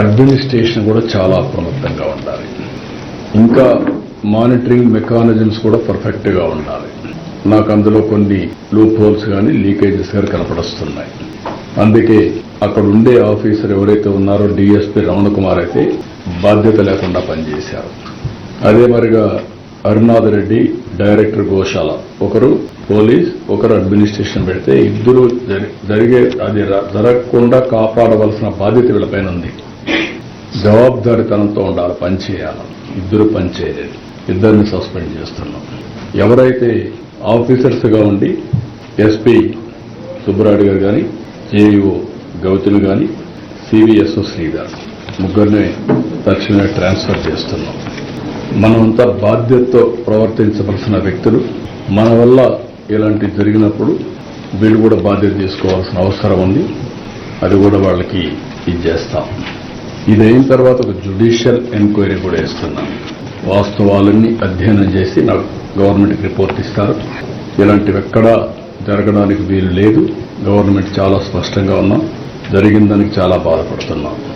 Administration కూడా చాలా అప్రమత్తంగా ఉండాలి. ఇంకా మానిటరింగ్ మెకానిజమ్స్ కూడా పర్ఫెక్ట్గా ఉండాలి. నాకు అందులో కొన్ని లూప్ హోల్స్ కానీ లీకేజెస్ కానీ కనపడుస్తున్నాయి. అందుకే అక్కడ ఉండే ఆఫీసర్ ఎవరైతే ఉన్నారో డిఎస్పీ రమణ కుమార్ అయితే బాధ్యత లేకుండా పనిచేశారు. అదే మరిగా అరుణాథ్ రెడ్డి డైరెక్టర్ గోశాల. ఒకరు పోలీస్ ఒకరు అడ్మినిస్ట్రేషన్ పెడితే ఇద్దరు జరిగే అది జరగకుండా కాపాడవలసిన బాధ్యత వీళ్ళపైన ఉంది. జవాబుదారితనంతో ఉండాలి పనిచేయాలి ఇద్దరు పనిచేయలేదు ఇద్దరిని సస్పెండ్ చేస్తున్నాం. ఎవరైతే ఆఫీసర్స్గా ఉండి ఎస్పీ సుబ్బరాడు గారు కానీ జేఈఓ గౌతులు కానీ సివిఎస్ఓ శ్రీధర్ ముగ్గురిని తక్షణమే ట్రాన్స్ఫర్ చేస్తున్నాం. మనమంతా బాధ్యతతో ప్రవర్తించవలసిన వ్యక్తులు. మన వల్ల ఇలాంటివి జరిగినప్పుడు వీళ్ళు కూడా బాధ్యత తీసుకోవాల్సిన అవసరం ఉంది. అది కూడా వాళ్ళకి ఇది ఇది అయిన తర్వాత ఒక జుడిషియల్ ఎంక్వైరీ కూడా ఇస్తున్నాం వాస్తవాలన్నీ అధ్యయనం చేసి నాకు గవర్నమెంట్కి రిపోర్ట్ ఇస్తారు. ఇలాంటివి ఎక్కడా జరగడానికి వీలు లేదు. గవర్నమెంట్ చాలా స్పష్టంగా ఉన్నాం. జరిగిన దానికి చాలా బాధపడుతున్నాం.